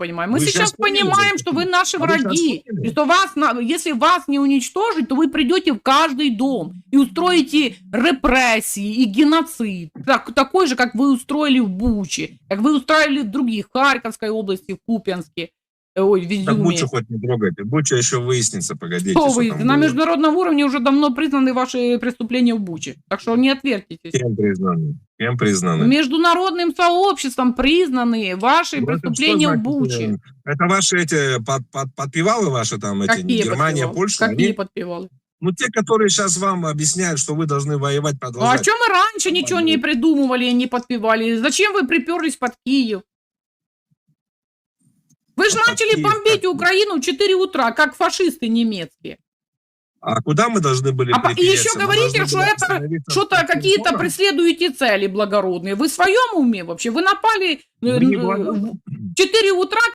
понимаем? Мы Вы сейчас поняли, понимаем, что вы наши А вы враги. И что вас, если вас не уничтожить, то вы придете в каждый дом и устроите репрессии и геноцид. Так, такой же, как вы устроили в Буче, как вы устроили в других, в Харьковской области, в Купянске, э, ой, в Так Изюме. Бучу хоть не трогайте. Буча еще выяснится, погодите. Что что вы? там На было. международном уровне уже давно признаны ваши преступления в Буче. Так что не отвертитесь. Кем признаны? Кем признаны? Международным сообществом признаны ваши Ну, преступления что в Буче. э, Это ваши эти под, под- подпевалы ваши там, эти, Какие Германия, подпевалы? Польша? Какие они- подпевалы? ну, те, которые сейчас вам объясняют, что вы должны воевать, а продолжать. чем мы раньше ничего не придумывали и не подпевали? Зачем вы приперлись под Киев? Же начали бомбить? Украину в 4 утра, как фашисты немецкие. А куда мы должны были А и еще Мы говорите, что это Что-то какие-то преследуете цели благородные. Вы в своем уме вообще? Вы напали э, э, в 4 утра,